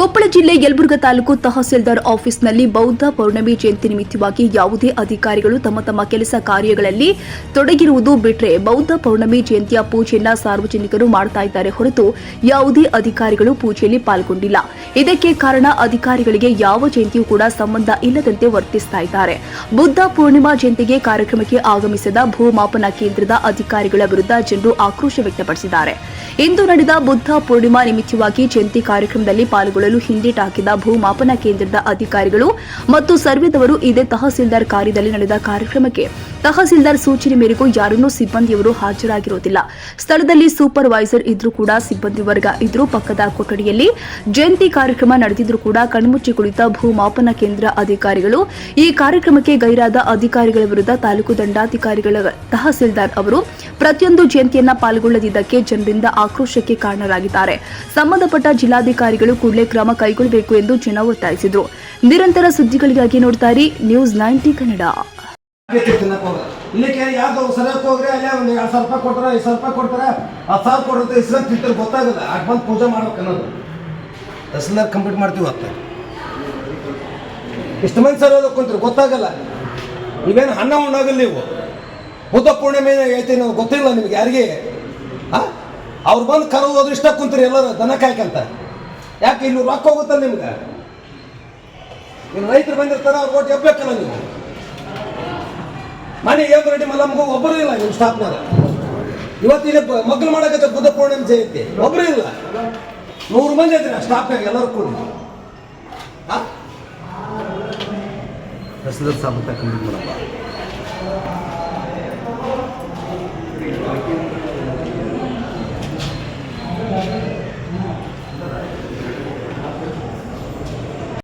ಕೊಪ್ಪಳ ಜಿಲ್ಲೆ ಯಲಬುರ್ಗಾ ತಾಲೂಕು ತಹಸೀಲ್ದಾರ್ ಆಫೀಸ್ನಲ್ಲಿ ಬೌದ್ಧ ಪೌರ್ಣಮಿ ಜಯಂತಿ ನಿಮಿತ್ತವಾಗಿ ಯಾವುದೇ ಅಧಿಕಾರಿಗಳು ತಮ್ಮ ತಮ್ಮ ಕೆಲಸ ಕಾರ್ಯಗಳಲ್ಲಿ ತೊಡಗಿರುವುದು ಬಿಟ್ರೆ ಬೌದ್ಧ ಪೌರ್ಣಮಿ ಜಯಂತಿಯ ಪೂಜೆಯನ್ನ ಸಾರ್ವಜನಿಕರು ಮಾಡ್ತಾ ಇದ್ದಾರೆ ಹೊರತು ಯಾವುದೇ ಅಧಿಕಾರಿಗಳು ಪೂಜೆಯಲ್ಲಿ ಪಾಲ್ಗೊಂಡಿಲ್ಲ. ಇದಕ್ಕೆ ಕಾರಣ ಅಧಿಕಾರಿಗಳಿಗೆ ಯಾವ ಜಯಂತಿಯೂ ಕೂಡ ಸಂಬಂಧ ಇಲ್ಲದಂತೆ ವರ್ತಿಸ್ತಾ ಇದ್ದಾರೆ. ಬುದ್ಧ ಪೂರ್ಣಿಮಾ ಜಯಂತಿಗೆ ಕಾರ್ಯಕ್ರಮಕ್ಕೆ ಆಗಮಿಸಿದ ಭೂಮಾಪನ ಕೇಂದ್ರದ ಅಧಿಕಾರಿಗಳ ವಿರುದ್ಧ ಜನರು ಆಕ್ರೋಶ ವ್ಯಕ್ತಪಡಿಸಿದ್ದಾರೆ. ಇಂದು ನಡೆದ ಬುದ್ಧ ಪೂರ್ಣಿಮಾ ನಿಮಿತ್ತವಾಗಿ ಜಯಂತಿ ಕಾರ್ಯಕ್ರಮದಲ್ಲಿ ಪಾಲ್ಗೊಳ್ಳಲು ಹಿಂದೇಟಾಕಿದ ಭೂಮಾಪನ ಕೇಂದ್ರದ ಅಧಿಕಾರಿಗಳು ಮತ್ತು ಸರ್ವೆದವರು ಇದೇ ತಹಸೀಲ್ದಾರ್ ಕಾರ್ಯದಲ್ಲಿ ನಡೆದ ಕಾರ್ಯಕ್ರಮಕ್ಕೆ ತಹಸೀಲ್ದಾರ್ ಸೂಚನೆ ಮೇರೆಗೂ ಯಾರನ್ನೂ ಸಿಬ್ಬಂದಿಯವರು ಹಾಜರಾಗಿರುವುದಿಲ್ಲ ಸ್ಥಳದಲ್ಲಿ ಸೂಪರ್ವೈಸರ್ ಇದ್ರೂ ಕೂಡ ಸಿಬ್ಬಂದಿ ವರ್ಗ ಇದ್ರೂ ಪಕ್ಕದ ಕೊಠಡಿಯಲ್ಲಿ. ಜಯಂತಿ ಕಾರ್ಯಕ್ರಮ ನಡೆದಿದ್ರೂ ಕೂಡ ಕಣ್ಮುಚ್ಚಿ ಕುಳಿತ ಭೂಮಾಪನ ಕೇಂದ್ರ ಅಧಿಕಾರಿಗಳು. ಈ ಕಾರ್ಯಕ್ರಮಕ್ಕೆ ಗೈರಾದ ಅಧಿಕಾರಿಗಳ ವಿರುದ್ಧ ತಾಲೂಕು ದಂಡಾಧಿಕಾರಿಗಳ ತಹಸೀಲ್ದಾರ್ ಅವರು ಪ್ರತಿಯೊಂದು ಜಯಂತಿಯನ್ನ ಪಾಲ್ಗೊಳ್ಳದಿದ್ದಕ್ಕೆ ಜನರಿಂದ ಆಕ್ರೋಶಕ್ಕೆ ಕಾರಣರಾಗಿದ್ದಾರೆ. ಸಂಬಂಧಪಟ್ಟ ಜಿಲ್ಲಾಧಿಕಾರಿಗಳು ಕೂಡಲೇ ಕ್ರಮ ಕೈಗೊಳ್ಳಬೇಕು ಎಂದು ಜನ ಒತ್ತಾಯಿಸಿದರು. ನಿರಂತರ ಸುದ್ದಿಗಳಿಗಾಗಿ ನೋಡ್ತಾ ಇರಿ ನ್ಯೂಸ್ ನೈಂಟಿ ಕನ್ನಡ. ಆಗೈತಿ ಹೋಗ ಇಲ್ಲಿ ಕೇಳಿ ಯಾವ್ದು ಸರಿಯಕ್ಕೆ ಹೋಗ್ರಿ ಅಲ್ಲೇ ಒಂದು ಎರಡು ಸಾವಿರ ರೂಪಾಯಿ ಕೊಡ್ತಾರೆ ಐದು ಸಾವಿರ ರೂಪಾಯಿ ಕೊಡ್ತಾರೆ ಹತ್ತು ಸಾವಿರ ಕೊಡುತ್ತೆ ಇಸ್ಕೊಂಡ್ ತಿಂತಾರೆ ಗೊತ್ತಾಗಲ್ಲ. ಆಗ ಬಂದು ಪೂಜೆ ಮಾಡ್ಬೇಕು ಅನ್ನೋದು. ತಹಸೀಲ್ದಾರ್ ಕಂಪ್ಲೀಟ್ ಮಾಡ್ತೀವಿ ಅತ್ತ ಇಷ್ಟು ಮಂದಿ ಸರ್ ಕುಂತ್ರಿ, ಗೊತ್ತಾಗಲ್ಲ. ನೀವೇನು ಹಣ್ಣ ಉಣ್ಣಾಗಲ್ಲ ನೀವು? ಬುದ್ಧ ಪೂರ್ಣಿಮೆ ನಾವು, ಗೊತ್ತಿಲ್ಲ ನಿಮ್ಗೆ ಯಾರಿಗೆ? ಅವ್ರು ಬಂದು ಕರೋದು ಹೋದ್ರೆ ಇಷ್ಟ ಕುಂತ್ರಿ ಎಲ್ಲರೂ, ದನ ಕಾಯ್ಕಂತ. ಯಾಕೆ ಇಲ್ಲಿ ರೊಕ್ಕ ಹೋಗುತ್ತಲ್ಲ ನಿಮ್ಗೆ? ರೈತರು ಬಂದಿರ್ತಾರೆ, ಅವ್ರು ಓಟ್ ಎಬ್ಬೇಕಲ್ಲ ನೀವು. ಮನೆ ಏನ್ ರೆಡಿ ಮಲ್ಲಮ್ಗೂ ಒಬ್ಬರು ಇಲ್ಲ ನಿಮ್ಮ ಸ್ಟಾಫ್ನಾಗ ಇವತ್ತಿನ ಮಗ್ಳು ಮಾಡಕತ್ತೆ ಬುದ್ಧ ಪೂರ್ಣಿಮೆ ಜಯಂತಿ? ಒಬ್ಬರು ಇಲ್ಲ. ನೂರು ಮಂದಿ ಇದ್ರೆ ಸ್ಟಾಫ್ನಾಗ ಎಲ್ಲರೂ ಕೂಡಿ? ತಹಸೀಲ್ದಾರ್ ಸಾಬ್ ಮಾಡಪ್ಪ